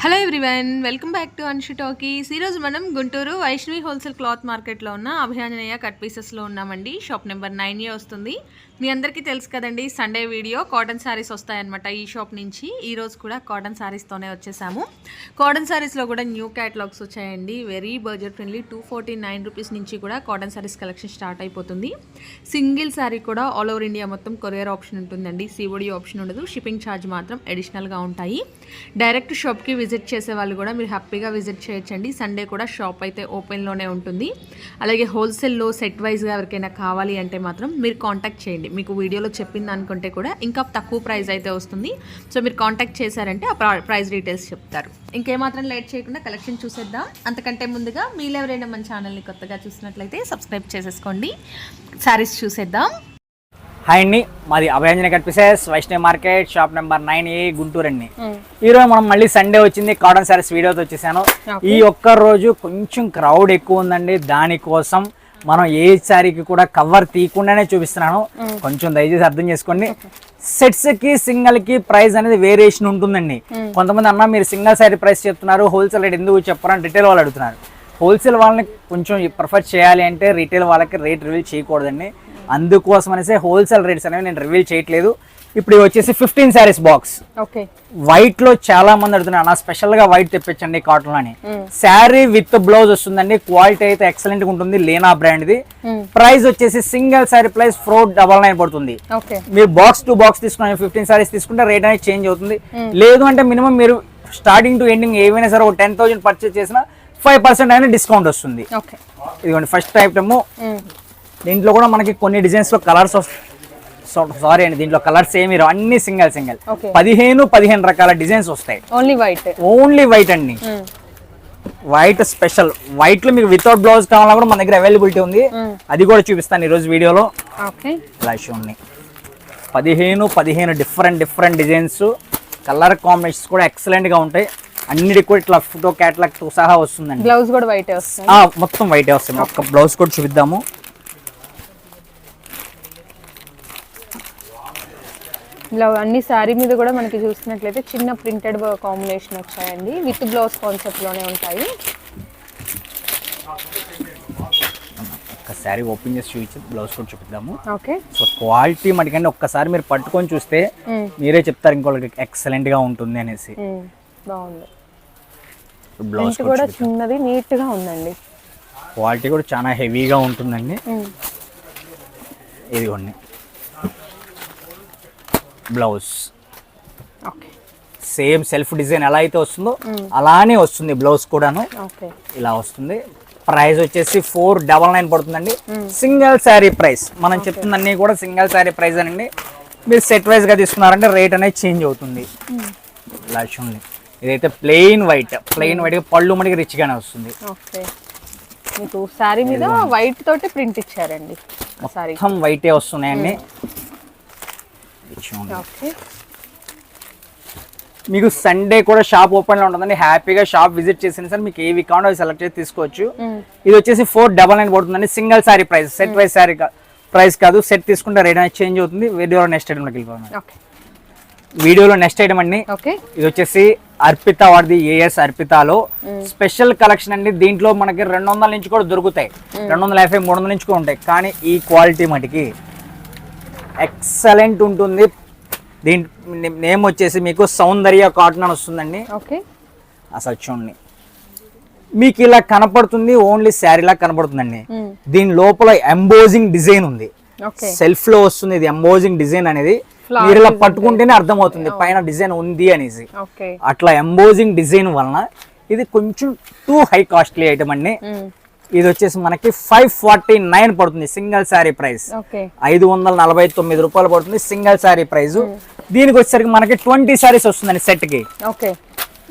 Hello everyone welcome back to Anshu talkies ఈరోజు మనం Guntur Vaishnavi wholesale cloth మార్కెట్లో ఉన్న అభయాంజనేయ కట్ పీసెస్లో ఉన్నామండి. షాప్ నెంబర్ నైన్ ఏ వస్తుంది. మీ అందరికీ తెలుసు కదండి సండే వీడియో కాటన్ శారీస్ వస్తాయన్నమాట ఈ షాప్ నుంచి. ఈరోజు కూడా కాటన్ శారీస్తోనే వచ్చేసాము. కాటన్ శారీస్లో కూడా న్యూ క్యాటలాగ్స్ వచ్చాయండి. Very budget friendly two forty nine rupees నుంచి కూడా కాటన్ శారీస్ కలెక్షన్ స్టార్ట్ అయిపోతుంది. సింగిల్ శారీ కూడా ఆల్ ఓవర్ ఇండియా మొత్తం కొరియర్ ఆప్షన్ ఉంటుందండి. సిఓడి ఆప్షన్ ఉండదు. షిప్పింగ్ ఛార్జ్ మాత్రం అడిషనల్గా ఉంటాయి. డైరెక్ట్ షాప్కి విజిట్ చేసే వాళ్ళు కూడా మీరు హ్యాపీగా విజిట్ చేయొచ్చండి. సండే కూడా షాప్ అయితే ఓపెన్లోనే ఉంటుంది. అలాగే హోల్సేల్లో సెట్ వైజ్గా ఎవరికైనా కావాలి అంటే మాత్రం మీరు కాంటాక్ట్ చేయండి. మీకు వీడియోలో చెప్పింది అనుకుంటే కూడా ఇంకా తక్కువ ప్రైస్ అయితే వస్తుంది. సో మీరు కాంటాక్ట్ చేశారంటే ఆ ప్రైస్ డీటెయిల్స్ చెప్తారు. ఇంకేమాత్రం లేట్ చేయకుండా కలెక్షన్ చూసేద్దాం. అంతకంటే ముందుగా మీరు ఎవరైనా మన ఛానల్ని కొత్తగా చూసినట్లయితే సబ్స్క్రైబ్ చేసేసుకోండి. శారీస్ చూసేద్దాం. హాయ్ అండి. మాది Abhayanjana కనిపిసెస్. Vaishnavi market shop number nine A Guntur అండి. ఈ రోజు మనం మళ్ళీ సండే వచ్చింది. కాటన్ సారీస్ వీడియోతో వచ్చేసాను. ఈ ఒక్క రోజు కొంచెం క్రౌడ్ ఎక్కువ ఉందండి. దానికోసం మనం ఏ శారీకి కూడా కవర్ తీయకుండానే చూపిస్తున్నాను. కొంచెం దయచేసి అర్థం చేసుకోండి. సెట్స్కి సింగల్కి ప్రైస్ అనేది వేరియేషన్ ఉంటుందండి. కొంతమంది అన్న మీరు సింగల్ శారీ ప్రైస్ చెప్తున్నారు హోల్సేల్ రేట్ ఎందుకు చెప్పరని రిటైల్ వాళ్ళు అడుగుతున్నారు. హోల్సేల్ వాళ్ళని కొంచెం ప్రిఫర్ చేయాలి అంటే రీటైల్ వాళ్ళకి రేట్ రివీల్ చేయకూడదండి. అందుకోసం అనేసి హోల్సేల్ రేట్స్ అనేవి నేను రివీల్ చేయట్లేదు. ఇప్పుడు వచ్చేసి ఫిఫ్టీన్ శారీస్ బాక్స్ వైట్లో చాలా మంది అడుగుతున్నారు నా స్పెషల్గా వైట్ తెప్పించండి కాటన్ అని. శారీ విత్ బ్లౌజ్ వస్తుందండి క్వాలిటీ అయితే ఎక్సలెంట్గా ఉంటుంది లేనా బ్రాండ్ ది. ప్రైస్ వచ్చేసి single sari price four double nine పడుతుంది. మీరు బాక్స్ టు బాక్స్ తీసుకుని ఫిఫ్టీన్ సారీస్ తీసుకుంటే రేట్ అనేది చేంజ్ అవుతుంది. లేదు అంటే మినిమం మీరు స్టార్టింగ్ టు ఎండింగ్ ఏమైనా సరే ఒక టెన్ థౌసండ్ పర్చేస్ చేసినా ఫైవ్ పర్సెంట్ అయినా డిస్కౌంట్ వస్తుంది. ఇదిగోండి ఫస్ట్ ఐటమ్ దీంట్లో కూడా మనకి కొన్ని డిజైన్స్లో కలర్స్ సారీ అండి దీంట్లో కలర్స్ ఏమి రావు. అన్ని సింగల్ సింగల్. పదిహేను పదిహేను రకాల డిజైన్స్ వస్తాయి. Only white. ఓన్లీ వైట్ అండి. White special. వైట్లో మీకు వితౌట్ బ్లౌజ్ కావాలన్నా కూడా మన దగ్గర అవైలబిలిటీ ఉంది. అది కూడా చూపిస్తాను ఈ రోజు వీడియోలో పదిహేను పదిహేను different different designs. Colour combinations కూడా ఎక్సలెంట్గా ఉంటాయి. అన్నిటికి కూడా ఇట్లా ఫోటో క్యాటలాగ్తో సహా వస్తుందండి. బ్లౌజ్ కూడా వైట్ వస్తుంది. మొత్తం వైట్ వస్తుంది. ఒక్క బ్లౌజ్ కూడా చూపిద్దాము. బ్లౌజ్ అన్ని శారీ మీద కూడా మనకి చూసినట్లయితే చిన్న ప్రింటెడ్ కాంబినేషన్ వచ్చాయండి. విత్ బ్లౌజ్ కాన్సెప్ట్లోనే ఉంటాయి. శారీ ఓపెన్ చేసి చూపించి బ్లౌజ్ కూడా చూపిద్దాము. ఓకే. సో క్వాలిటీ మటుకండి ఒక్కసారి మీరు పట్టుకొని చూస్తే మీరే చెప్తారు ఇంకోళ్ళకి ఎక్సలెంట్గా ఉంటుంది అనేసి. బాగుంది. బ్లౌజ్ కూడా చిన్నది నీట్గా ఉందండి. క్వాలిటీ కూడా చాలా హెవీగా ఉంటుందండి. ఇదిగోండి. Blouse. Okay. Same self design ఎలా అయితే వస్తుందో అలానే వస్తుంది బ్లౌజ్ కూడాను. ఇలా వస్తుంది. ప్రైస్ వచ్చేసి ఫోర్ డబల్ నైన్ పడుతుందండి. Single sari price. మనం చెప్తుందన్నీ కూడా సింగిల్ శారీ ప్రైస్ అనండి. మీరు సెట్ వైజ్గా తీసుకున్నారంటే రేట్ అనేది చేంజ్ అవుతుంది. ఇలా చూడండి. ఇదైతే ప్లెయిన్ వైట్. ప్లెయిన్ వైట్ పళ్ళు మనకి రిచ్ గానే వస్తుంది మీకు శారీ మీద వైట్ తోటి ప్రింట్ ఇచ్చారండి. సారీ మొత్తం వైటే వస్తున్నాయండి. ఓకే. మీకు సండే కూడా షాప్ ఓపెన్లో ఉంటుందండి. హ్యాపీగా షాప్ విజిట్ చేసిన సరే మీకు ఏవి కావాలో అవి సెలెక్ట్ చేసి తీసుకోవచ్చు. ఇది వచ్చేసి ఫోర్ డబల్ నైన్ పడుతుందండి. Single sari price set wise sari price కాదు. సెట్ తీసుకుంటే రేట్ అనేది చేంజ్ అవుతుంది. వీడియోలో నెక్స్ట్ ఐటమ్లోకి వెళ్ళిపోతాం ఓకే. వీడియోలో నెక్స్ట్ ఐటమ్ అండి. ఓకే. ఇది వచ్చేసి అర్పిత వాడిది ఏఎస్ అర్పితాలో. స్పెషల్ కలెక్షన్ అండి. దీంట్లో మనకి రెండు వందల నుంచి కూడా దొరుకుతాయి. రెండు వందల యాభై మూడు వందల నుంచి కూడా ఉంటాయి. కానీ ఈ క్వాలిటీ మటుకి ఎక్సలెంట్ ఉంటుంది. దీని నేమ్ వచ్చేసి మీకు సౌందర్య కాటన్ అని వస్తుందండి. ఓకే. అసలు చూడండి. మీకు ఇలా కనపడుతుంది ఓన్లీ శారీలా కనపడుతుందండి. దీని లోపల ఎంబోజింగ్ డిజైన్ ఉంది. సెల్ఫ్లో వస్తుంది ఇది ఎంబోజింగ్ డిజైన్ అనేది. మీరు ఇలా పట్టుకుంటేనే అర్థమవుతుంది పైన డిజైన్ ఉంది అనేసి. అట్లా ఎంబోజింగ్ డిజైన్ వలన ఇది కొంచెం టూ హై కాస్ట్లీ ఐటమ్ అండి. ఇది వచ్చేసి మనకి ఫైవ్ ఫార్టీ నైన్ పడుతుంది సింగిల్ శారీ ప్రైస్. ఐదు వందల నలభై తొమ్మిది రూపాయలు పడుతుంది సింగిల్ శారీ ప్రైస్. దీనికి వచ్చేసరికి మనకి ట్వంటీ శారీస్ వస్తుందండి సెట్కి ఓకే.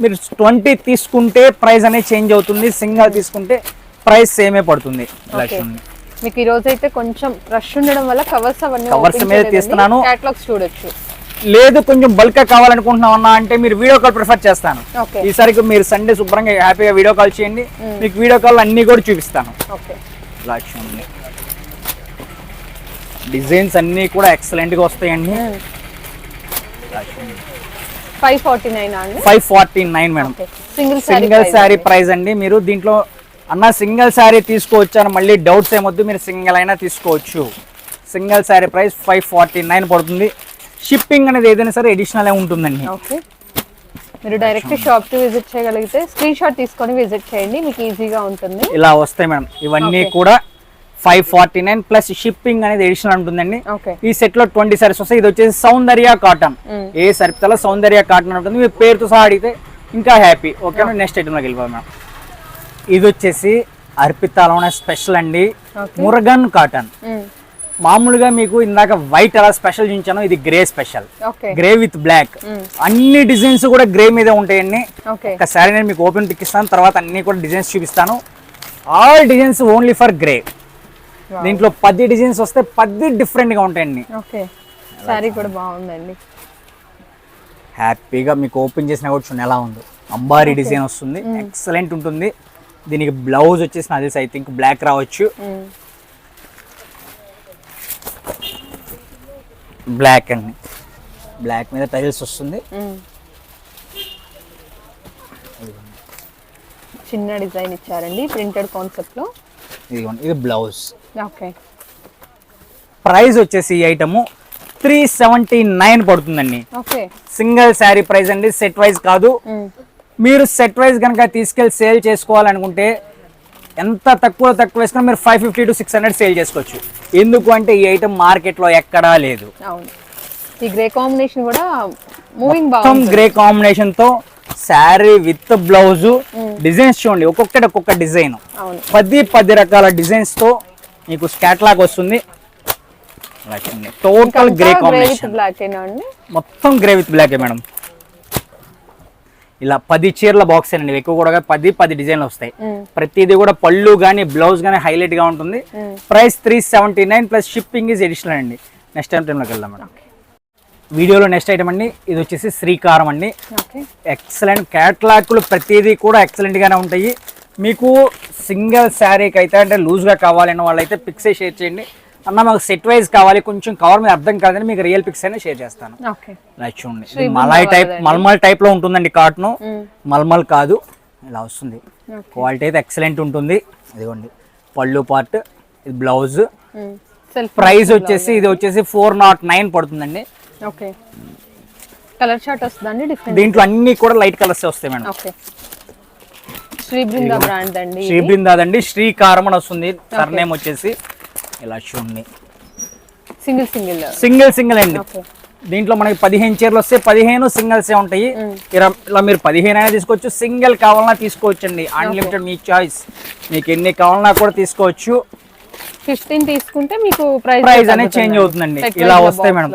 మీరు ట్వంటీ తీసుకుంటే ప్రైస్ అనేది చేంజ్ అవుతుంది సింగిల్ తీసుకుంటే ప్రైస్ సేమే పడుతుంది. మీకు ఈ రోజు అయితే కొంచెం రష్ ఉండడం వల్ల కవర్స్ అవన్నీ Covers మీద తీస్తున్నాను. చూడొచ్చు. లేదు కొంచెం బల్క్ కావాలనుకుంటున్నామన్నా అంటే మీరు వీడియో కాల్ ప్రిఫర్ చేస్తాను. ఈసారికి మీరు సండే శుభ్రంగా హ్యాపీగా వీడియో కాల్ చేయండి. మీకు వీడియో కాల్ అన్ని కూడా చూపిస్తాను. డిజైన్స్ అన్నీ కూడా ఎక్సలెంట్గా వస్తాయండి. Five forty nine five forty nine madam single single sari price అండి. మీరు దీంట్లో అన్న సింగిల్ శారీ తీసుకోవచ్చు అని మళ్ళీ డౌట్స్ ఏమొద్దు. మీరు సింగిల్ అయినా తీసుకోవచ్చు. Single sari price five forty nine పడుతుంది. షిప్పింగ్ అనేది ఏదైనా సరే అడిషనల్ ఉంటుందండి. ఓకే మీరు డైరెక్ట్ షాప్కి విజిట్ చేయగలిగితే స్క్రీన్ షాట్ తీసుకొని విజిట్ చేయండి మీకు ఈజీగా ఉంటుంది. ఇలా వస్తాయి మేడం. ఇవన్నీ కూడా five forty nine plus shipping అనేది ఎడిషనల్ ఉంటుందండి. ఈ సెట్లో ట్వంటీ సారీస్ వస్తాయి. ఇది వచ్చేసి సౌందర్య కాటన్ Mm. ఏ సరిపితలో సౌందర్య కాటన్ ఉంటుంది. మీ పేరుతో సహా అడిగితే ఇంకా హ్యాపీ ఓకే నెక్స్ట్ ఐటమ్లోకి వెళ్ళిపోదాం మేడం. ఇది వచ్చేసి అర్పితాలోనే స్పెషల్ అండి. మురగన్ కాటన్ మామూలుగా మీకు ఇందాక వైట్ ఎలా స్పెషల్ చూపించాను ఇది grey special. Grey with black. అన్ని డిజైన్స్ కూడా గ్రే మీదే ఉంటాయండి. ఒకసారి నేను మీకు ఓపెన్ పిక్కిస్తాను తర్వాత అన్ని కూడా డిజైన్స్ చూపిస్తాను. All designs only for grey దీంట్లో పది డిజైన్స్ వస్తే పది different గా ఉంటాయండి. సారీ కూడా బాగుందండి. హ్యాపీగా మీకు ఓపెన్ చేసినా కూడా చూడండి ఎలా ఉందో. అంబారీ డిజైన్ వస్తుంది. ఎక్సలెంట్ ఉంటుంది. దీనికి బ్లౌజ్ వచ్చేసి నాకు తెలిసి ఐ థింక్ బ్లాక్ రావచ్చు బ్లాక్ అండి. బ్లాక్ మీద టైల్స్ వస్తుంది. చిన్న డిజైన్ ఇచ్చారండి ప్రింటెడ్ కాన్సెప్ట్లో ఇదిగోండి ఇది బ్లౌజ్. ఓకే. ప్రైస్ వచ్చేసి ఈ ఐటమ్ త్రీ సెవెంటీ నైన్ పడుతుందండి. ఓకే. సింగిల్ శారీ ప్రైస్ అండి సెట్ వైజ్ కాదు. మీరు సెట్ వైజ్ కనుక తీసుకెళ్ళి సేల్ చేసుకోవాలనుకుంటే ఎంత తక్కువ తక్కువ వేసుకున్నా మీరు five fifty to six hundred sale చేసుకోవచ్చు. ఎందుకు అంటే ఈ ఐటమ్ మార్కెట్లో ఎక్కడా లేదు. అవును. ఈ గ్రే కాంబినేషన్ కూడా మూవింగ్ మొత్తం గ్రే కాంబినేషన్తో శారీ విత్ బ్లౌజ్ డిజైన్స్ చూడండి ఒక్కొక్కటి ఒక్కొక్క డిజైన్. పది పది రకాల డిజైన్స్తో మీకు స్కాట్లాగ్ వస్తుంది. టోటల్ గ్రే కాంబినేషన్ మొత్తం గ్రే విత్ బ్లాక్ మేడం. ఇలా పది చీరల బాక్స్ అండి. ఎక్కువ కూడా పది పది డిజైన్లు వస్తాయి. ప్రతిదీ కూడా పళ్ళు కానీ బ్లౌజ్ కానీ హైలైట్గా ఉంటుంది. Price three seventy nine plus shipping is additional అండి. నెక్స్ట్ టైంలోకి వెళ్దాం మేడం. వీడియోలో నెక్స్ట్ ఐటమ్ అండి. ఇది వచ్చేసి శ్రీకారం అండి. ఎక్సలెంట్ క్యాట్లాగ్లు ప్రతిదీ కూడా ఎక్సలెంట్ గానే ఉంటాయి. మీకు సింగిల్ శారీకి అయితే అంటే లూజ్గా కావాలన్న వాళ్ళైతే పిక్సే షేర్ చేయండి. అన్న మాకు సెట్ వైజ్ కావాలి కొంచెం కవర్ మీద అర్థం కాదని మీకు రియల్ పిక్స్ అయినా షేర్ చేస్తాను. చూడండి. మలాయ్ టైప్ మల్మల్ టైప్లో ఉంటుందండి కాటన్ మల్మల్ కాదు ఇలా వస్తుంది. క్వాలిటీ అయితే ఎక్సలెంట్ ఉంటుంది. ఇదిగోండి. పళ్ళు పార్ట్ ఇది బ్లౌజ్ ప్రైస్ వచ్చేసి ఇది వచ్చేసి ఫోర్ నాట్ నైన్ పడుతుందండి. ఓకే. కలర్ షార్ట్ వస్తుందండి డిఫరెంట్ దీంట్లో అన్ని కూడా లైట్ కలర్స్ వస్తాయి madam. Okay. Shri Brinda brand అండి శ్రీ బృందాదండి. శ్రీకారం అని వస్తుంది. సర్నేమ్ వచ్చేసి. ఇలా చూడండి. Single single. సింగిల్ సింగిల్ అండి. దీంట్లో మనకి పదిహేను చీరలు వస్తే పదిహేను సింగిల్స్ ఉంటాయి. ఇలా మీరు పదిహేను అయినా తీసుకోవచ్చు సింగిల్ కావాలన్నా తీసుకోవచ్చు అండి అన్లిమిటెడ్ మీ చాయిస్ మీకు ఎన్ని కావాలన్నా కూడా తీసుకోవచ్చు. ఫిఫ్టీన్ తీసుకుంటే మీకు ప్రైస్ ప్రైస్ అనేది చేంజ్ అవుతుందండి. ఇలా వస్తాయి మేడం.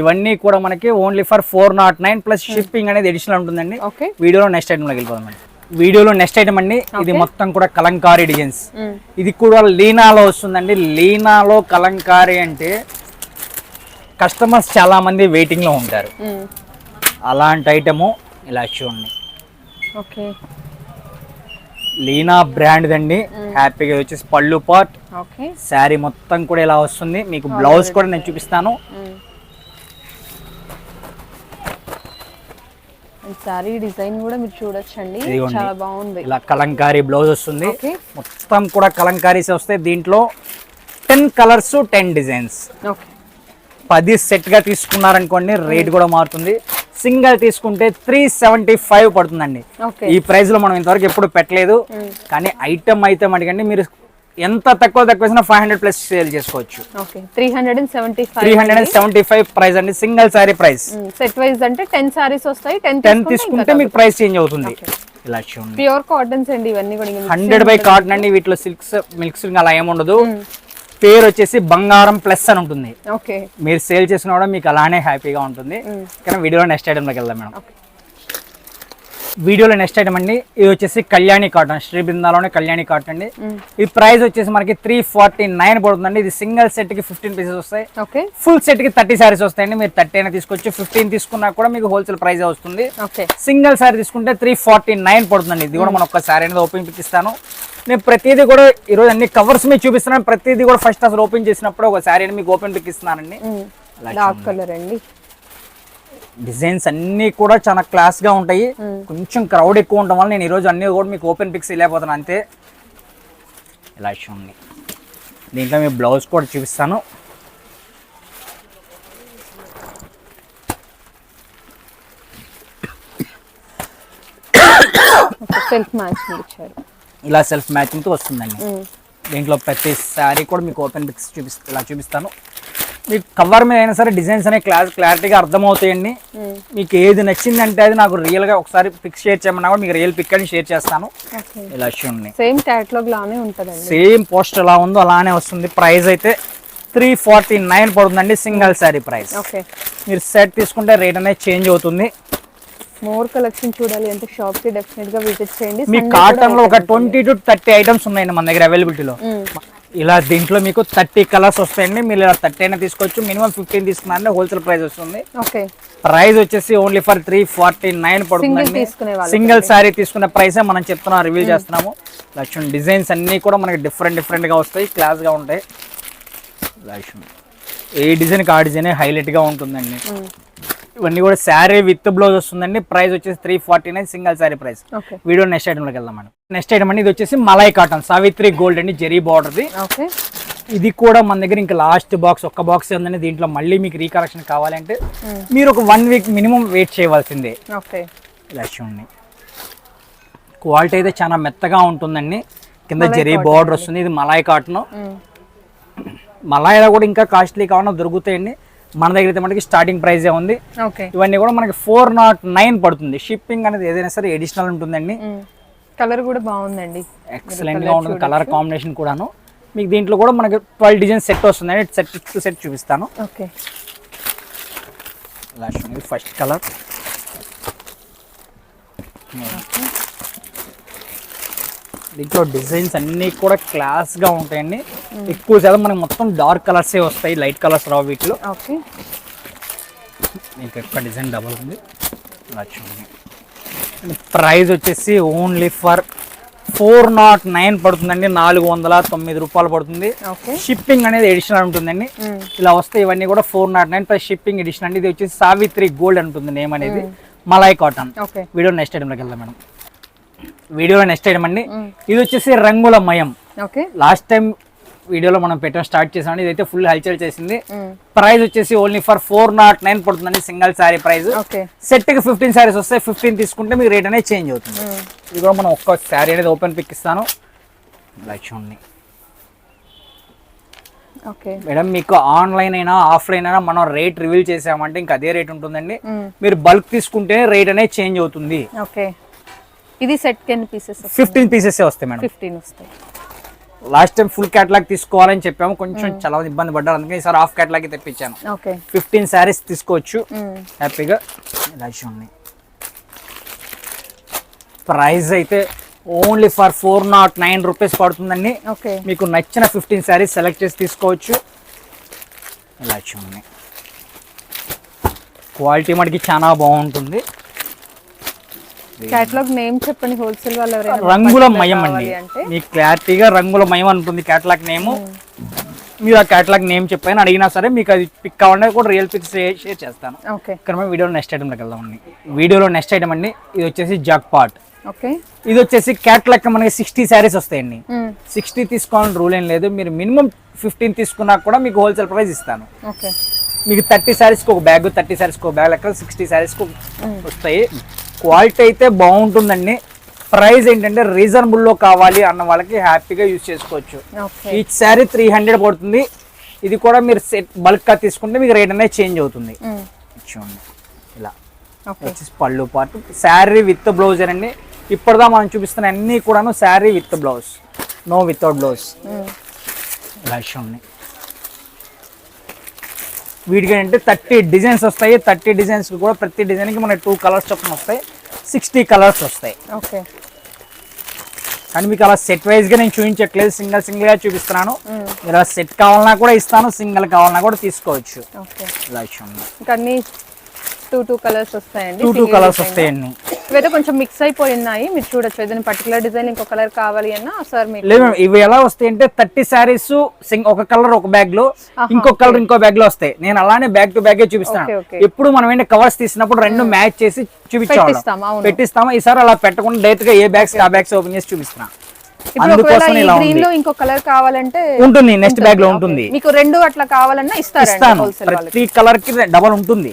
ఇవన్నీ కూడా మనకి only for four nought nine plus shipping అనేది ఎడిషనల్ ఉంటుందండి. వీడియోలో నెక్స్ట్ ఐటమ్ వెళ్ళిపోదాం మేడం. వీడియోలో నెక్స్ట్ ఐటమ్ అండి. ఇది మొత్తం కూడా కలంకారీ డిజైన్స్ ఇది కూడా లీనాలో వస్తుందండి. లీనాలో కలంకారీ అంటే కస్టమర్స్ చాలా మంది వెయిటింగ్లో ఉంటారు. అలాంటి ఐటము ఇలా చూడండి. ఓకే లీనా బ్రాండ్ అండి హ్యాపీగా వచ్చేసి పళ్ళు పార్ట్ ఓకే శారీ మొత్తం కూడా ఇలా వస్తుంది. మీకు బ్లౌజ్ కూడా నేను చూపిస్తాను. సారీ డిజైన్ కూడా మీరు చూడొచ్చండి. చాలా బాగుంది. ఇలా కలంకారీ బ్లౌజ్ వస్తుంది. మొత్తం కూడా కలంకారీస్ వస్తాయి. దీంట్లో టెన్ కలర్స్ టెన్ డిజైన్స్. పది సెట్గా తీసుకున్నారనుకోండి రేట్ కూడా మారుతుంది. సింగిల్ తీసుకుంటే త్రీ సెవెంటీ ఫైవ్ పడుతుందండి ఈ ప్రైస్లో మనం ఇంతవరకు ఎప్పుడు పెట్టలేదు. కానీ ఐటమ్ అయితే మటుకండి మీరు ఎంత తక్కువ తక్కువ వేసినా ఫైవ్ హండ్రెడ్ ప్లస్ సేల్ చేసుకోవచ్చు. Okay three hundred and seventy three hundred and. Seventy five price అండి single sari price set wise అంటే టెన్ సారీస్ వస్తాయి టెన్ టెన్ తీసుకుంటే మీకు ప్రైస్ చేంజ్ అవుతుంది. ఇలా ప్యూర్ కాటన్స్ అండి ఇవన్నీ కూడా హండ్రెడ్ బై కాటన్ అండి వీటిలో సిల్క్స్ మిల్క్స్ అలా ఏముండదు పేరు వచ్చేసి బంగారం ప్లస్ అని ఉంటుంది. ఓకే. మీరు సేల్ చేసిన కూడా మీకు అలానే హ్యాపీగా ఉంటుంది. కానీ వీడియోలో నెక్స్ట్ ఐటమ్లోకి వెళ్దాం మేడం. వీడియోలో నెక్స్ట్ ఐటమ్ అండి. ఇది వచ్చేసి కళ్యాణి కాటన్ శ్రీ బృందాలోనే కళ్యాణి కాటన్ అండి. ఈ ప్రైస్ వచ్చేసి మనకి త్రీ ఫార్టీ నైన్ పడుతుందండి. ఇది సింగిల్ సెట్కి ఫిఫ్టీన్ పీసెస్ వస్తాయి. ఓకే. ఫుల్ సెట్కి థర్టీ సారీస్ వస్తాయండి. మీరు థర్టీ అయినా తీసుకోవచ్చు ఫిఫ్టీన్ తీసుకున్నా కూడా మీకు హోల్సేల్ ప్రైస్ వస్తుంది. ఓకే. సింగిల్ సారీ తీసుకుంటే త్రీ ఫార్టీ నైన్ పడుతుందండి. ఇది కూడా మనం ఒక్క సారీ అనేది ఓపెన్ ఇస్తాను నేను ప్రతిదీ కూడా ఈరోజు అన్ని కవర్స్ మీద చూపిస్తున్నాను. ప్రతిదీ కూడా ఫస్ట్ అసలు ఓపెన్ చేసినప్పుడు ఒక సారీ మీకు ఓపెన్ పిక్ ఇస్తున్నానండి. డార్క్ కలర్ అండి. డిజైన్స్ అన్నీ కూడా చాలా క్లాస్గా ఉంటాయి. కొంచెం క్రౌడ్ ఎక్కువ ఉండడం వల్ల నేను ఈరోజు అన్ని కూడా మీకు ఓపెన్ పిక్స్ వెళ్ళిపోతాను అంతే. ఇలా చూడండి. దీంట్లో మీ బ్లౌజ్ కూడా చూపిస్తాను. సెల్ఫ్ మ్యాచ్ ఇచ్చారు. ఇలా సెల్ఫ్ మ్యాచింగ్తో వస్తుందండి. దీంట్లో ప్రతి శారీ కూడా మీకు ఓపెన్ పిక్స్ చూపిస్తా ఇలా చూపిస్తాను. మీకు కవర్ మీద అయినా సరే డిజైన్స్ అనేవి క్లాస్ క్లారిటీగా అర్థమవుతాయండి. ఉమ్. మీకు ఏది నచ్చిందంటే అది నాకు రియల్గా ఒకసారి పిక్ షేర్ చేయమన్నా కూడా మీకు రియల్ పిక్ అని షేర్ చేస్తాను. ఇలా సేమ్ క్యాటలాగ్ లానే ఉంటదండి. సేమ్ పోస్ట్ ఎలా ఉందో అలానే వస్తుంది. ప్రైస్ అయితే త్రీ ఫార్టీ నైన్ పడుతుందండి సింగిల్ శారీ ప్రైస్ ఓకే మీరు సెట్ తీసుకుంటే రేట్ అనేది చేంజ్ అవుతుంది. మోర్ కలెక్షన్ చూడాలి అంటే షాప్కి డెఫినెట్గా విజిట్ చేయండి. మీ కాటన్లో ఒక ట్వంటీ టు థర్టీ ఐటమ్స్ ఉన్నాయండి మన దగ్గర అవైలబిలిటీలో. ఇలా దీంట్లో మీకు థర్టీ కలర్స్ వస్తాయండి. మీరు ఇలా థర్టీ అయినా తీసుకోవచ్చు. మినిమం ఫిఫ్టీన్ తీసుకున్నారంటే హోల్సేల్ ప్రైస్ వస్తుంది. ప్రైస్ వచ్చేసి only for three forty nine వాళ్ళకి సింగిల్ శారీ తీసుకునే ప్రైసే మనం చెప్తున్నాం రివీల్ చేస్తున్నాము. లక్ష్మణ్ డిజైన్స్ అన్నీ కూడా మనకి డిఫరెంట్ డిఫరెంట్గా వస్తాయి. క్లాస్గా ఉంటాయి. లక్ష్మణ్. ఏ డిజైన్ ఆ డిజైన్ హైలైట్గా ఉంటుందండి. ఉమ్. ఇవన్నీ కూడా శారీ విత్ బ్లౌజ్ వస్తుందండి. ప్రైస్ వచ్చేసి three forty nine single sari price. Video next ఐటమ్లోకి వెళ్దాం మేడం. నెక్స్ట్ ఐటమ్ అండి ఇది వచ్చేసి మలై కాటన్ సావిత్రి గోల్డ్ అండి జెరీ బార్డర్ది ఓకే. ఇది కూడా మన దగ్గర ఇంకా లాస్ట్ బాక్స్ ఒక్క బాక్స్ ఉందండి. దీంట్లో మళ్ళీ మీకు రీకలెక్షన్ కావాలంటే మీరు ఒక వన్ వీక్ మినిమం వెయిట్ చేయవలసిందే. చూడండి. క్వాలిటీ అయితే చాలా మెత్తగా ఉంటుందండి. కింద జెరీ బార్డర్ వస్తుంది. ఇది మలాయ్ కాటన్. మలాయిలో కూడా ఇంకా కాస్ట్లీ కావాలన్నా దొరుకుతాయండి. మన దగ్గర అయితే మనకి స్టార్టింగ్ ప్రైజే ఉంది. ఓకే. ఇవన్నీ కూడా మనకి ఫోర్ నాట్ నైన్ పడుతుంది. షిప్పింగ్ అనేది ఏదైనా సరే ఎడిషనల్ ఉంటుందండి. కలర్ కూడా బాగుందండి. ఎక్సలెంట్గా ఉంటుంది కలర్ కాంబినేషన్ కూడాను. మీకు దీంట్లో కూడా మనకి ట్వెల్వ్ డిజైన్ సెట్ వస్తుంది సెట్ టు సెట్ చూపిస్తాను. ఓకే. ఫస్ట్ కలర్ దీంట్లో డిజైన్స్ అన్నీ కూడా క్లాస్గా ఉంటాయండి. ఎక్కువ శాతం మనకి మొత్తం డార్క్ కలర్సే వస్తాయి లైట్ కలర్స్ రావు వీటిలో. ఓకే. మీకు ఎక్కువ డిజైన్ డబల్ ఉంది. చూడండి. ప్రైస్ వచ్చేసి only for four nought nine పడుతుందండి. నాలుగు వందల తొమ్మిది రూపాయలు పడుతుంది. షిప్పింగ్ అనేది ఎడిషనల్ ఉంటుందండి. ఇలా వస్తే ఇవన్నీ కూడా four nought nine plus shipping edition అండి. ఇది వచ్చేసి సావిత్రి గోల్డ్ ఉంటుంది నేమ్ అనేది. Malay cotton. వీడియో నెక్స్ట్ ఐటమ్లోకి వెళ్దాం మేడం. వీడియోలో నెక్స్ట్ ఐటమ్ అండి. ఇది వచ్చేసి రంగుల మయం. ఓకే. లాస్ట్ టైం వీడియోలో మనం పెట్టడం స్టార్ట్ చేసాం ఇదైతే ఫుల్ హల్చల్ చేసింది. ప్రైస్ వచ్చేసి only for four nought nine పడుతుందండి సింగిల్ శారీ ప్రైస్ సెట్కి ఫిఫ్టీన్ శారీస్ వస్తాయి ఫిఫ్టీన్ తీసుకుంటే మీకు రేట్ అనేది చేంజ్ అవుతుంది. ఇది కూడా మనం ఒక్క శారీ అనేది ఓపెన్ పిక్ ఇస్తాను. ఇలా చూడండి. మేడం మీకు ఆన్లైన్ అయినా ఆఫ్లైన్ అయినా మనం రేట్ రివీల్ చేసామంటే ఇంకా అదే రేట్ ఉంటుందండి. మీరు బల్క్ తీసుకుంటే రేట్ అనేది చేంజ్ అవుతుంది. ఓకే. ఇది సెట్ ఎన్ని పీసెస్ ఫిఫ్టీన్ పీసెస్ వస్తాయి మేడం. ఫిఫ్టీన్ వస్తాయి. లాస్ట్ టైం ఫుల్ క్యాటలాగ్ తీసుకోవాలని చెప్పాము. కొంచెం చాలా ఇబ్బంది పడ్డారు. అందుకని ఈసారి హాఫ్ క్యాటలాగ్ తెప్పించాను. ఓకే ఫిఫ్టీన్ శారీస్ తీసుకోవచ్చు. హ్యాపీగా ఇలా చూడండి ప్రైస్ అయితే only for four nought nine rupees పడుతుందండి. ఓకే మీకు నచ్చిన ఫిఫ్టీన్ శారీస్ సెలెక్ట్ చేసి తీసుకోవచ్చు. ఇలా చూడండి క్వాలిటీ మనకి చాలా బాగుంటుంది. కేటలాగ్ నేమ్ చెప్పండి హోల్సేల్ వాళ్ళు రంగుల మయం అండి. మీకు క్లారిటీగా రంగుల మయం ఉంటుంది క్యాటలాగ్ నేమ్ మీరు ఆ క్యాటలాగ్ నేమ్ చెప్పని అడిగినా సరే మీకు అది పిక్ కావాలంటే కూడా రియల్ పిక్ షేర్ చేస్తాను. ఓకే ఇక్కడ మనం వీడియోలో నెక్స్ట్ ఐటమ్లోకి వెళ్దామండి వీడియోలో నెక్స్ట్ ఐటమ్ అండి. ఇది వచ్చేసి జగ్ పాట్ ఓకే ఇది వచ్చేసి క్యాటలాగ్ మనకి సిక్స్టీ శారీస్ వస్తాయండి. మ్మ్. సిక్స్టీ తీసుకోవాలని రూల్ ఏం లేదు. మీరు మినిమం ఫిఫ్టీన్ తీసుకున్నా కూడా మీకు హోల్సేల్ ప్రైస్ ఇస్తాను. ఓకే మీకు థర్టీ శారీస్కి ఒక బ్యాగ్ థర్టీ శారీస్కి ఒక బ్యాగ్ లెక్క సిక్స్టీ శారీస్కి వస్తాయి. క్వాలిటీ అయితే బాగుంటుందండి. ప్రైస్ ఏంటంటే రీజనబుల్లో కావాలి అన్న వాళ్ళకి హ్యాపీగా యూజ్ చేసుకోవచ్చు. ఈచ్ శారీ త్రీ హండ్రెడ్ పడుతుంది. ఇది కూడా మీరు సెట్ బల్క్గా తీసుకుంటే మీకు రేట్ అనేది చేంజ్ అవుతుంది. చూడండి. ఇలా. వచ్చేసి పళ్ళు పాటు. శారీ విత్ బ్లౌజ్ అండి. ఇప్పుడుదా మనం చూపిస్తున్న అన్నీ కూడాను sari with blouse. No without blouse. ఇలా చూడండి. వీటికి అంటే థర్టీ డిజైన్స్ వస్తాయి. థర్టీ డిజైన్స్కి కూడా ప్రతి డిజైన్కి మనకి టూ కలర్స్ చొప్పున వస్తాయి. సిక్స్టీ కలర్స్ వస్తాయి. ఓకే. కానీ మీకు అలా సెట్ వైజ్గా నేను చూపించట్లేదు. సింగిల్ సింగిల్గా చూపిస్తున్నాను. మీరు సెట్ కావాలన్నా కూడా ఇస్తాను. సింగిల్ కావాలన్నా కూడా తీసుకోవచ్చు. ఓకే. ఇలా చూడండి. ఇంకా టూ టూ కలర్స్ వస్తాయండి టూ టూ కలర్స్. వస్తాయండి. ఇవైతే కొంచెం మిక్స్ అయిపోయి ఉన్నాయి మీరు చూడొచ్చు ఏదైనా పర్టికులర్ డిజైన్ ఇంకో కలర్ కావాలి అన్నా సార్ లేదు ఇవి ఎలా వస్తాయి అంటే థర్టీ శారీస్ ఒక కలర్ ఒక బ్యాగ్లో ఇంకో కలర్ ఇంకో బ్యాగ్లో వస్తాయి. నేను అలానే బ్యాగ్ టు బ్యాగే చూపిస్తాను. ఎప్పుడు మనం ఏంటి కవర్స్ తీసినప్పుడు రెండు మ్యాచ్ చేసి చూపించాలి పెట్టిస్తాం, అవును. పెట్టిస్తామా. ఈసారి అలా పెట్టకుండా డైరెక్ట్గా ఏ బ్యాగ్స్ ఆ బ్యాగ్స్ ఓపెన్ చేసి చూపిస్తున్నా. ఇప్పుడు ఒకవేళ అందుకోసం ఈ ఇలా గ్రీన్లో ఇంకో కలర్ కావాలంటే ఉంటుంది నెక్స్ట్ బ్యాగ్లో. ఉంటుంది. మీకు రెండు అట్లా కావాలన్నా ఇస్తాను. ప్రతి కలర్కి డబల్ ఉంటుంది.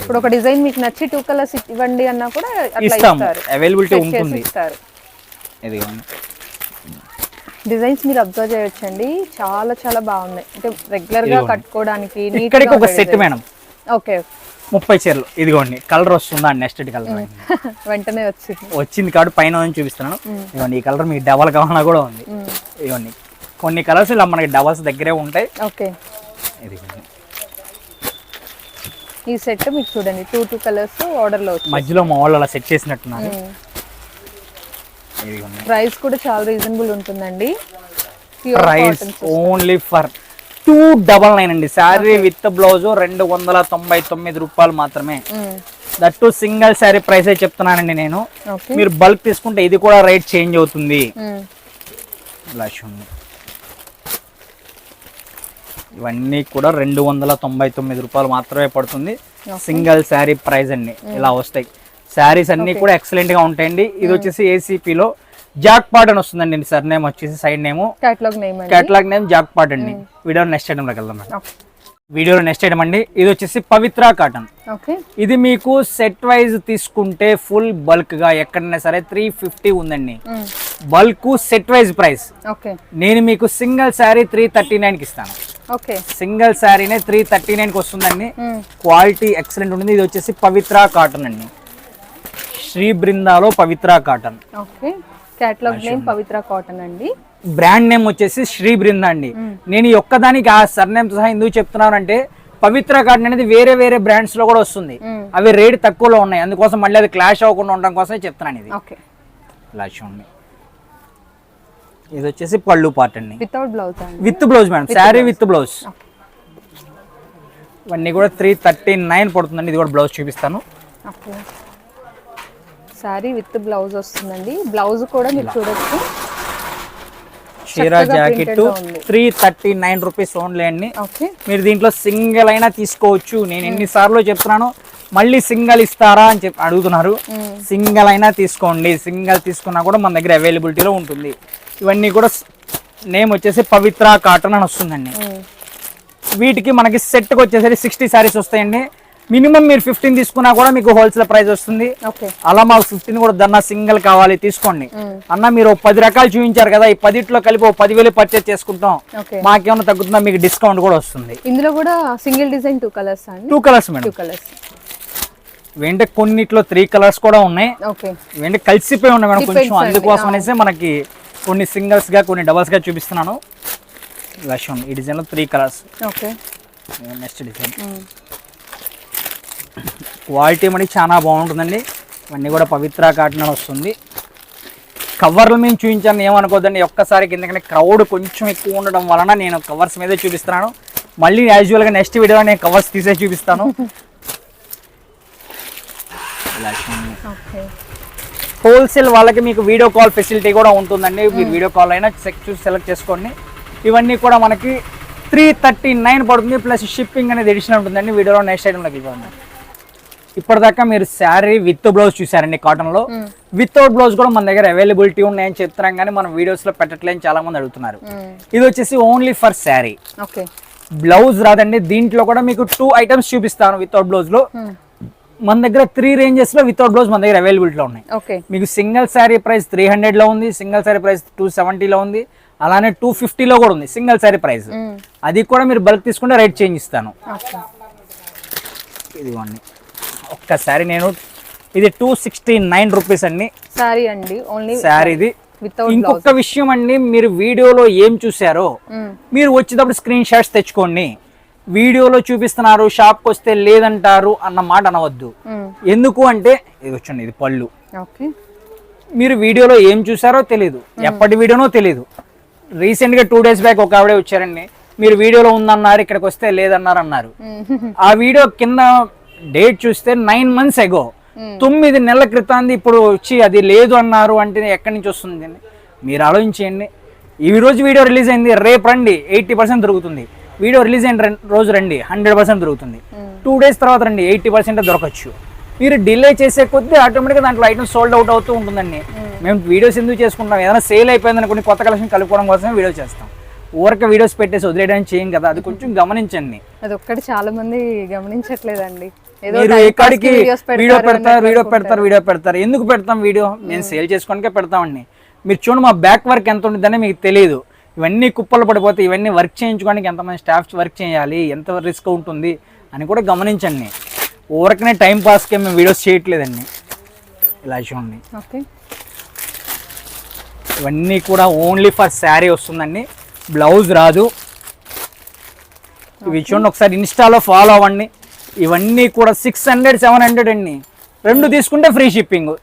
ఇప్పుడు ఒక డిజైన్ మీకు నచ్చి టూ కలర్స్ ఇవ్వండి అన్నా కూడా అట్లా ఇస్తాం ఇస్తారు. అవైలబిలిటీ ఉంటుంది. డిజైన్స్ మీరు అబ్జర్వ్ చేయొచ్చండి. చాలా చాలా బాగున్నాయి. అంటే రెగ్యులర్గా. కట్టుకోవడానికి ఇక్కడికి ఒక సెట్ మేడం. ఓకే. ముప్పై చీరలు. ఇదిగోండి. కలర్ వస్తుందా? నెక్స్ట్ కలర్ వెంటనే వచ్చింది. వచ్చింది కాబట్టి పైన చూపిస్తున్నాను. ఇదిగోండి ఈ కలర్ మీకు డబల్ కావాలన్నా కూడా ఉంది. ఇదిగోండి. కొన్ని కలర్స్ ఇలా మనకి డబల్స్ దగ్గరే ఉంటాయి. ఓకే. ఇదిగోండి. ఈ సెట్ మీకు చూడండి టూ టూ కలర్స్ ఆర్డర్లో వచ్చింది మధ్యలో మా వాళ్ళు అలా సెట్ చేసినట్టున్నారు. ప్రైస్ కూడా చాలా రీజనబుల్ ఉంటుందండి. Price. Only for two double nine అండి. శారీ విత్ బ్లౌజ్ రెండు వందల తొంభై తొమ్మిది రూపాయలు మాత్రమే. దట్టు సింగిల్ శారీ ప్రైసే చెప్తున్నానండి నేను. మీరు బల్క్ తీసుకుంటే ఇది కూడా రేట్ చేంజ్ అవుతుంది. ఇలా చూడండి. ఇవన్నీ కూడా రెండు వందల తొంభై తొమ్మిది రూపాయలు మాత్రమే పడుతుంది. సింగిల్ శారీ ప్రైస్ అండి. ఇలా వస్తాయి. శారీస్ అన్ని కూడా ఎక్సలెంట్గా ఉంటాయండి. ఇది వచ్చేసి ఏసీపీలో జాక్ పాట్ అని వస్తుందండి సర్ నేమ్ వచ్చేసి సైడ్ నేమ్. కేటలాగ్ నేమ్ అండి. కేటలాగ్ నేమ్ జాక్ పాట్ అండి. వీడియో నెక్స్ట్ ఐటమ్లోకి వెళ్దాం. వీడియోలో నెక్స్ట్ ఐటమ్ అండి. ఇది వచ్చేసి పవిత్ర కాటన్. ఇది మీకు సెట్ వైజ్ తీసుకుంటే ఫుల్ బల్క్గా ఎక్కడైనా సరే త్రీ ఫిఫ్టీ ఉందండి. Bulk set wise price. నేను మీకు సింగిల్ శారీ త్రీ థర్టీ నైన్కి ఇస్తాను. ఓకే సింగిల్ శారీనే త్రీ థర్టీ నైన్కి వస్తుందండి. మ్మ్. క్వాలిటీ ఎక్సలెంట్ ఉంటుంది. ఇది వచ్చేసి పవిత్ర కాటన్ అండి. Shri బృందాలో Pavitra cotton. Okay. Catalogue name Pavitra cotton అండి. బ్రాండ్ నేమ్ వచ్చేసి శ్రీ బృంద అండి. నేను ఒక్కదానికి ఆ సర్నేమ్ సహా ఎందుకు చెప్తున్నానంటే పవిత్ర కాటన్ అనేది వేరే వేరే బ్రాండ్స్లో కూడా వస్తుంది. అవి రేట్ తక్కువలో ఉన్నాయి. అందుకోసం మళ్ళీ అది క్లాష్ అవ్వకుండా ఉండడం కోసమే చెప్తున్నాను ఇది. ఓకే. ఇలా చూడండి. ఇది వచ్చేసి పళ్ళు పార్ట్ అండి. Without blouse with blouse madam sari with blouse ఇవన్నీ కూడా త్రీ థర్టీ నైన్ పడుతుందండి. ఇది కూడా బ్లౌజ్ చూపిస్తాను. శారీ విత్ బ్లౌజ్ వస్తుందండి. బ్లౌజ్ కూడా మీరు చూడొచ్చు. చీర jacket. Three thirty nine rupees only అండి. ఓకే. మీరు దీంట్లో సింగిల్ అయినా తీసుకోవచ్చు. నేను ఎన్నిసార్లు చెప్తున్నాను మళ్ళీ సింగిల్ ఇస్తారా అని చెప్పి అడుగుతున్నారు. సింగిల్ అయినా తీసుకోండి. సింగిల్ తీసుకున్నా కూడా మన దగ్గర అవైలబిలిటీలో ఉంటుంది. ఇవన్నీ కూడా నేమ్ వచ్చేసి పవిత్ర కాటన్ అని వస్తుందండి. వీటికి మనకి సెట్కి వచ్చేసరికి సిక్స్టీ శారీస్ వస్తాయండి. మినిమం మీరు ఫిఫ్టీన్ తీసుకున్నా కూడా మీకు హోల్సేల్ ప్రైస్ వస్తుంది. అలా మాకు ఫిఫ్టీన్ కూడా దన్న సింగిల్ కావాలి తీసుకోండి. అన్న మీరు పది రకాలు చూపించారు కదా ఈ పదిట్లో కలిపి ఓ పదివేలు పర్చేస్ చేసుకుంటాం. ఓకే. మాకేమైనా తగ్గుతుందా? మీకు డిస్కౌంట్ కూడా వస్తుంది. ఇందులో కూడా single design two colours two colours madam colours వెంట కొన్నిట్లో త్రీ కలర్స్ కూడా ఉన్నాయి. ఓకే. వెంట కలిసిపోయి ఉన్నాయి మేడం కొంచెం. అందుకోసం అనేసి మనకి కొన్ని సింగిల్స్గా కొన్ని డబల్స్గా చూపిస్తున్నాను. లక్ష్మణ్ ఈ డిజైన్లో three colours okay next design quality మనకి చాలా బాగుంటుందండి. ఇవన్నీ కూడా పవిత్ర కాటన్ వస్తుంది. కవర్లు మేము చూపించాను ఏమనుకోద్దండి. ఒక్కసారి కిందకనే క్రౌడ్ కొంచెం ఎక్కువ ఉండడం వలన నేను కవర్స్ మీదే చూపిస్తున్నాను. మళ్ళీ యాజువల్గా నెక్స్ట్ వీడియోలో నేను కవర్స్ తీసే చూపిస్తాను. ఓకే హోల్సేల్ వాళ్ళకి మీకు వీడియో కాల్ ఫెసిలిటీ కూడా ఉంటుందండి. మీరు వీడియో కాల్ అయినా చెక్ చూసి సెలెక్ట్ చేసుకోండి. ఇవన్నీ కూడా మనకి త్రీ థర్టీ నైన్ పడుతుంది ప్లస్ షిప్పింగ్ అనేది ఎడిషన్ ఉంటుందండి. వీడియోలో నెక్స్ట్ ఐటమ్లోకి వెళ్ళిపోతుంది ఇప్పటిదాకా మీరు శారీ విత్ బ్లౌజ్ చూసారండి కాటన్లో. వితౌట్ బ్లౌజ్ కూడా మన దగ్గర అవైలబిలిటీ ఉన్నాయని చెప్తున్నాం కానీ మనం వీడియోస్లో పెట్టట్లేని చాలా మంది అడుగుతున్నారు. ఇది వచ్చేసి ఓన్లీ ఫర్ శారీ. బ్లౌజ్ రాదండి. దీంట్లో కూడా మీకు టూ ఐటమ్స్ చూపిస్తాను వితౌట్ బ్లౌజ్లో. మన దగ్గర త్రీ రేంజెస్లో వితౌట్ బ్లౌజ్ మన దగ్గర అవైలబిలిటీలో ఉన్నాయి. ఓకే. మీకు సింగిల్ శారీ ప్రైస్ త్రీ హండ్రెడ్లో ఉంది సింగిల్ శారీ ప్రైస్ టూ సెవెంటీలో ఉంది అలానే టూ ఫిఫ్టీలో కూడా ఉంది సింగిల్ శారీ ప్రైస్ అది కూడా మీరు బల్క్ తీసుకుంటే రేట్ చేంజ్ ఇస్తాను. ఇదిగోండి. ఒక్కసారి నేను ఇది టూ సిక్స్టీ నైన్ రూపీస్ అండి సారీ అండి ఓన్లీ శారీది వితౌట్ ఇంకొక విషయం అండి మీరు వీడియోలో ఏం చూసారో మీరు వచ్చేటప్పుడు స్క్రీన్ షాట్స్ తెచ్చుకోండి. వీడియోలో చూపిస్తున్నారు షాప్కి వస్తే లేదంటారు అన్న మాట అనవద్దు. ఎందుకు అంటే ఇది వచ్చండి ఇది పళ్ళు. మీరు వీడియోలో ఏం చూసారో తెలియదు ఎప్పటి వీడియోనో తెలియదు రీసెంట్గా టూ డేస్ బ్యాక్ ఒక ఆవిడే వచ్చారండి. మీరు వీడియోలో ఉందన్నారు ఇక్కడికి వస్తే లేదన్నారు అన్నారు. ఆ వీడియో కింద డేట్ చూస్తే నైన్ మంత్స్ ఎగో తొమ్మిది నెలల క్రితాంది ఇప్పుడు వచ్చి అది లేదు అన్నారు అంటే ఎక్కడి నుంచి వస్తుంది మీరు ఆలోచించండి ఈ రోజు వీడియో రిలీజ్ అయింది రేపు రండి. ఎయిటీ పర్సెంట్ దొరుకుతుంది. వీడియో రిలీజ్ అయిన రోజు రండి హండ్రెడ్ పర్సెంట్ దొరుకుతుంది. టూ డేస్ తర్వాత రండి ఎయిటీ పర్సెంట్ దొరకచ్చు. మీరు డిలే చేసే కొద్దీ ఆటోమేటిక్గా దాంట్లో ఐటమ్ సోల్డ్ అవుట్ అవుతూ ఉంటుందండి. మేము. వీడియోస్ ఎందుకు చేసుకుంటాం? ఏదైనా సేల్ అయిపోయింది అనుకుని కొత్త కలెక్షన్ కలుపుకోవడం కోసమే వీడియో చేస్తాం. ఊరక వీడియోస్ పెట్టేసి వదిలేయడానికి చేయం కదా అది కొంచెం గమనించండి. అది ఒక్కటి చాలా మంది గమనించట్లేదండి. మీరు ఎక్కడికి వీడియో పెడతారు వీడియో. పెడతారు వీడియో పెడతారు. ఎందుకు పెడతాం వీడియో? మేము సేల్ చేసుకోనికే పెడతామండి. మీరు చూడండి మా బ్యాక్ వర్క్ ఎంత ఉంటుందని మీకు తెలియదు ఇవన్నీ కుప్పలు పడిపోతే ఇవన్నీ వర్క్ చేయించుకోవడానికి ఎంతమంది స్టాఫ్ వర్క్ చేయాలి ఎంత రిస్క్ ఉంటుంది అని కూడా గమనించండి. ఊరకనే టైం పాస్కే మేము వీడియోస్ చేయట్లేదండి. ఇలా చూడండి. ఓకే ఇవన్నీ కూడా ఓన్లీ ఫర్ శారీ వస్తుందండి. బ్లౌజ్ రాదు. ఇవి చూడండి ఒకసారి ఇన్స్టాలో ఫాలో అవ్వండి. ఇవన్నీ కూడా సిక్స్ హండ్రెడ్ సెవెన్ హండ్రెడ్ అండి. రెండు తీసుకుంటే ఫ్రీ షిప్పింగ్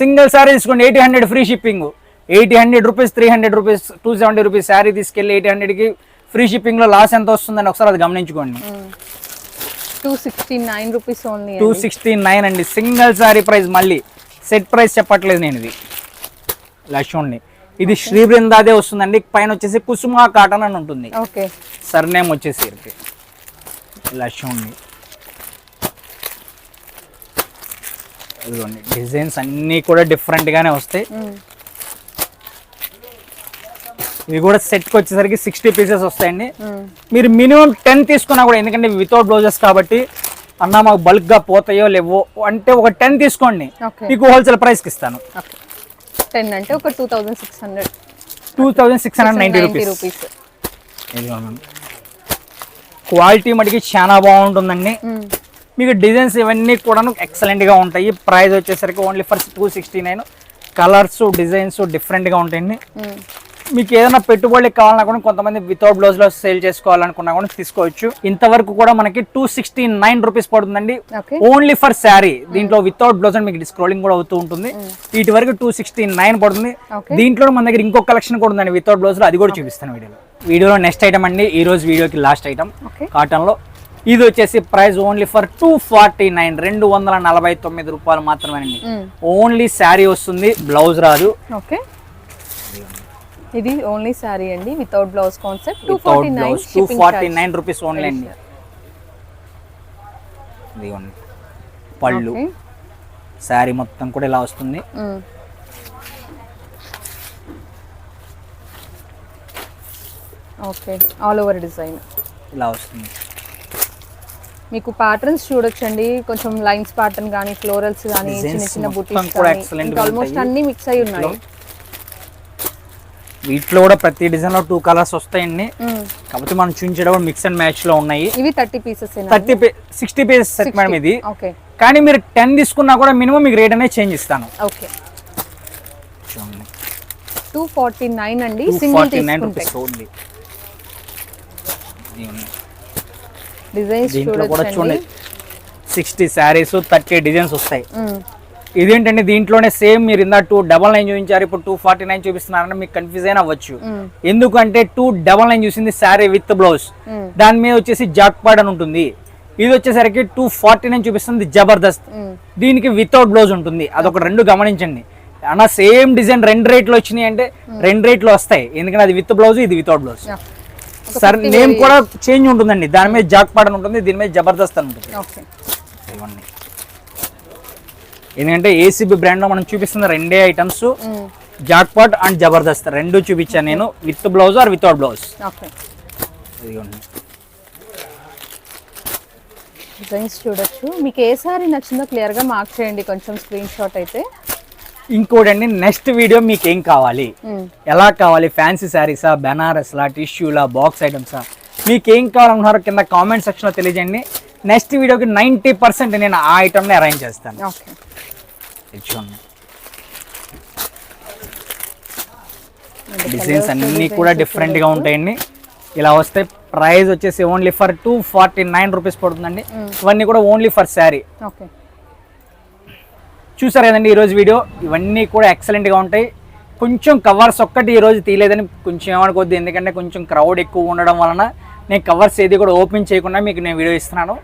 సింగిల్ శారీ తీసుకోండి eighty hundred free shipping eighty hundred rupees three hundred rupees two seventy rupees sari తీసుకెళ్ళి ఎయిటీ హండ్రెడ్కి ఫ్రీ షిప్పింగ్లో లాస్ ఎంత వస్తుందని ఒకసారి అది గమనించుకోండి. Two sixty nine rupees only two sixty nine అండి. సింగిల్ శారీ ప్రైస్ మళ్ళీ. సెట్ ప్రైస్ చెప్పట్లేదు నేను ఇది. చూడండి. ఇది శ్రీ బృందాదే వస్తుందండి. పైన వచ్చేసి కుసుమ కాటన్ అని ఉంటుంది. ఓకే సర్నేమ్ వచ్చేసి చూడండి. ఇదిగోండి. డిజైన్స్ అన్నీ కూడా డిఫరెంట్గానే వస్తాయి. ఇవి కూడా సెట్కి వచ్చేసరికి సిక్స్టీ పీసెస్ వస్తాయండి. మీరు మినిమం టెన్ తీసుకున్నా కూడా ఎందుకంటే వితౌట్ బ్లౌజెస్ కాబట్టి అన్న మాకు బల్క్గా పోతాయో లేవో అంటే ఒక టెన్ తీసుకోండి. మీకు హోల్సేల్ ప్రైస్కి ఇస్తాను. ఓకే. టెన్ అంటే ఒక two thousand six hundred two thousand six hundred ninety ninety rupees quality మటుకి చాలా బాగుంటుందండి. మీకు డిజైన్స్ ఇవన్నీ కూడా ఎక్సలెంట్గా ఉంటాయి. ప్రైస్ వచ్చేసరికి only for two sixty nine colours designs డిఫరెంట్గా ఉంటాయండి. మీకు ఏదైనా పెట్టుబడులకు కావాలన్నా కూడా కొంతమంది వితౌట్ బ్లౌజ్లో సేల్ చేసుకోవాలనుకున్నా కూడా తీసుకోవచ్చు. ఇంతవరకు కూడా మనకి టూ సిక్స్టీ నైన్ రూపీస్ పడుతుందండి. ఓన్లీ ఫర్ శారీ దీంట్లో వితౌట్ బ్లౌజ్ అని మీకు స్క్రోలింగ్ కూడా అవుతూ ఉంటుంది. వీటి వరకు టూ సిక్స్టీ నైన్ పడుతుంది. దీంట్లో మన దగ్గర ఇంకో కలెక్షన్ కూడా ఉందండి వితౌట్ బ్లౌజ్లో. అది కూడా చూపిస్తాను వీడియోలో. వీడియోలో నెక్స్ట్ ఐటమ్ అండి. ఈ రోజు వీడియోకి లాస్ట్ ఐటమ్ కాటన్లో. ఇది వచ్చేసి price only for two forty nine రెండు వందల నలభై తొమ్మిది రూపాయలు మాత్రమేనండి. ఓన్లీ శారీ వస్తుంది. బ్లౌజ్ రాదు. ఓకే. ఇది ఓన్లీ శారీ అండి without blouse concept two forty nine two forty nine rupees only అండి. పళ్ళు. శారీ మొత్తం కూడా ఇలా వస్తుంది. ఓకే ఆల్ ఓవర్ డిజైన్ ఇలా వస్తుంది. మీకు ప్యాటర్న్స్ చూడొచ్చండి. కొంచెం లైన్స్ ప్యాటర్న్ కానీ ఫ్లోరల్స్ కానీ చిన్న చిన్న బుటీస్ ఆల్మోస్ట్. అన్ని మిక్స్ అయి ఉన్నాయి. వీటిలో కూడా ప్రతి డిజైన్లో టూ కలర్స్ వస్తాయండి. కాకపోతే మనం చూపించేటప్పుడు మిక్స్ అండ్ మ్యాచ్లో ఉన్నాయి. ఇవి thirty pieces thirty sixty pieces set madam ఇది. కానీ మీరు టెన్ తీసుకున్నా కూడా మినిమం మీకు రేట్ అనేది చేంజ్ ఇస్తాను. ఓకే. టూ ఫార్టీ నైన్ అండి. Single nine rupees only designs కూడా చూడండి. సిక్స్టీ శారీస్ థర్టీ డిజైన్స్ వస్తాయి. ఇదేంటంటే దీంట్లోనే సేమ్ మీరు ఇందా టూ డబల్ నైన్ చూపించారు ఇప్పుడు టూ ఫార్టీ నైన్ చూపిస్తున్నారని మీకు కన్ఫ్యూజ్ అయినా అవ్వచ్చు. ఎందుకంటే టూ డబల్ నైన్ చూసింది శారీ విత్ బ్లౌజ్. దాని మీద వచ్చేసి జాక్పాడ్ అని ఉంటుంది. ఇది వచ్చేసరికి టూ ఫార్టీ నైన్ చూపిస్తుంది జబర్దస్త్. దీనికి వితౌట్ బ్లౌజ్ ఉంటుంది. అదొక రెండు గమనించండి. అన్న సేమ్ డిజైన్ రెండు రేట్లు వచ్చినాయి అంటే రెండు రేట్లు వస్తాయి. ఎందుకంటే అది విత్ బ్లౌజ్ ఇది వితౌట్ బ్లౌజ్. సార్ నేమ్ కూడా చేంజ్ ఉంటుందండి. దాని మీద జాక్పాడ్ అని ఉంటుంది దీని మీద జబర్దస్త్ అని ఉంటుంది. ఇవన్నీ. ఎందుకంటే ఏసీబీ బ్రాండ్లో మనం చూపిస్తున్న రెండే ఐటమ్స్. జాక్పాట్ అండ్ జబర్దస్త్ రెండు చూపించాను నేను with blouse or without blouse. Designs చూడొచ్చు. మీకు ఏ సారీ నచ్చిందో క్లియర్గా మార్క్ చేయండి కొంచెం స్క్రీన్ షాట్ అయితే. ఇంకోటండి నెక్స్ట్ వీడియో మీకు ఏం కావాలి. ఎలా కావాలి? ఫ్యాన్సీ శారీసా బెనారస్లా టిష్యూలా బాక్స్ ఐటమ్సా మీకు ఏం కావాలనుకున్నారో కింద కామెంట్ సెక్షన్లో తెలియజేయండి. నెక్స్ట్ వీడియోకి నైంటీ పర్సెంట్ నేను ఆ ఐటమ్ని అరేంజ్ చేస్తాను. ఓకే. డిజైన్స్ అన్నీ కూడా డిఫరెంట్గా ఉంటాయండి. ఇలా వస్తే ప్రైస్ వచ్చేసి only for two forty nine rupees పడుతుందండి ఇవన్నీ కూడా ఓన్లీ ఫర్ శారీ ఓకే. చూసారు కదండి ఈరోజు వీడియో? ఇవన్నీ కూడా ఎక్సలెంట్గా ఉంటాయి. కొంచెం కవర్స్ ఒక్కటి ఈరోజు తీయలేదని కొంచెం ఏమనుకోవద్దు. ఎందుకంటే కొంచెం క్రౌడ్ ఎక్కువ ఉండడం వలన నేను కవర్స్ ఏది కూడా ఓపెన్ చేయకుండా మీకు నేను వీడియో ఇస్తున్నాను.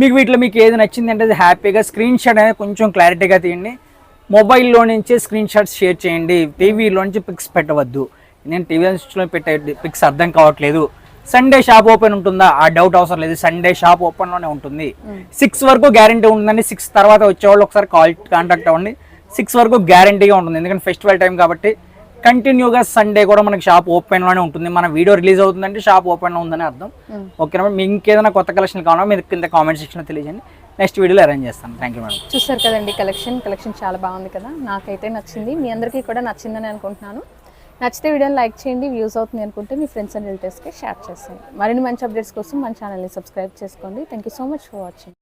మీకు వీటిలో మీకు ఏది నచ్చింది అంటే అది హ్యాపీగా స్క్రీన్ షాట్ అనేది కొంచెం క్లారిటీగా తీయండి. మొబైల్లో నుంచి స్క్రీన్ షాట్స్ షేర్ చేయండి. టీవీలో నుంచి పిక్స్ పెట్టవద్దు. నేను టీవీ లో పెట్టే పిక్స్ అర్థం కావట్లేదు. సండే షాప్ ఓపెన్ ఉంటుందా? ఆ డౌట్ అవసరం లేదు. సండే షాప్ ఓపెన్లోనే ఉంటుంది. సిక్స్ వరకు గ్యారంటీ ఉంటుందండి. సిక్స్ తర్వాత వచ్చేవాళ్ళు ఒకసారి కాల్ కాంటాక్ట్ అవ్వండి. సిక్స్ వరకు గ్యారంటీగా ఉంటుంది. ఎందుకంటే ఫెస్టివల్ టైం కాబట్టి కంటిన్యూగా సండే కూడా మనకి షాప్ ఓపెన్లోనే ఉంటుంది. మన వీడియో రిలీజ్ అవుతుందంటే షాప్ ఓపెన్లో ఉందని అర్థం. ఓకేనా మీకు ఇంకేదైనా కొత్త కలెక్షన్ కావాలా మీరు కింద కామెంట్ సెక్షన్లో తెలియజేయండి. నెక్స్ట్ వీడియోలో అరేంజ్ చేస్తాను. థ్యాంక్ యూ మేడం చూసారు కదండి కలెక్షన్ కలెక్షన్ చాలా బాగుంది కదా. నాకైతే నచ్చింది. మీ అందరికీ కూడా నచ్చిందని అనుకుంటున్నాను. నచ్చితే వీడియోని లైక్ చేయండి. వ్యూస్ అవుతుంది అనుకుంటే మీ ఫ్రెండ్స్ అండ్ రిలేటివ్స్కి షేర్ చేసేయండి. మరిన్ని మంచి అప్డేట్స్ కోసం మన ఛానల్ని సబ్స్క్రైబ్ చేసుకోండి. Thank you so much for watching